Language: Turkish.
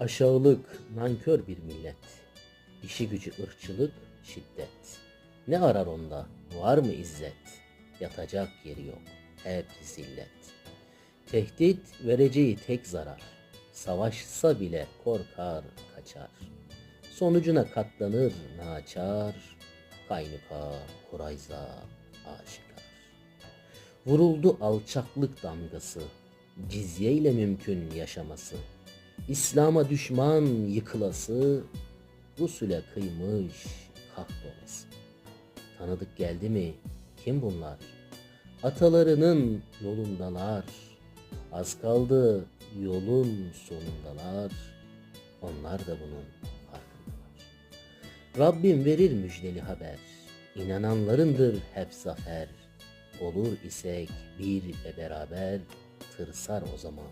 Aşağılık, nankör bir millet. İşi gücü ırkçılık, şiddet. Ne arar onda, var mı izzet? Yatacak yeri yok, hep zillet. Tehdit vereceği tek zarar. Savaşsa bile korkar, kaçar. Sonucuna katlanır naçar. Kaynuka, Kurayza, aşikar. Vuruldu alçaklık damgası, cizye ile mümkün yaşaması. İslam'a düşman yıkılası, Rusule kıymış kahrolası. Tanıdık geldi mi? Kim bunlar? Atalarının yolundalar. Az kaldı yolun sonundalar. Onlar da bunun farkındalar. Rabbim verir müjdeli haber. İnananlarındır hep zafer. Olur isek bir ve beraber tırsar o zaman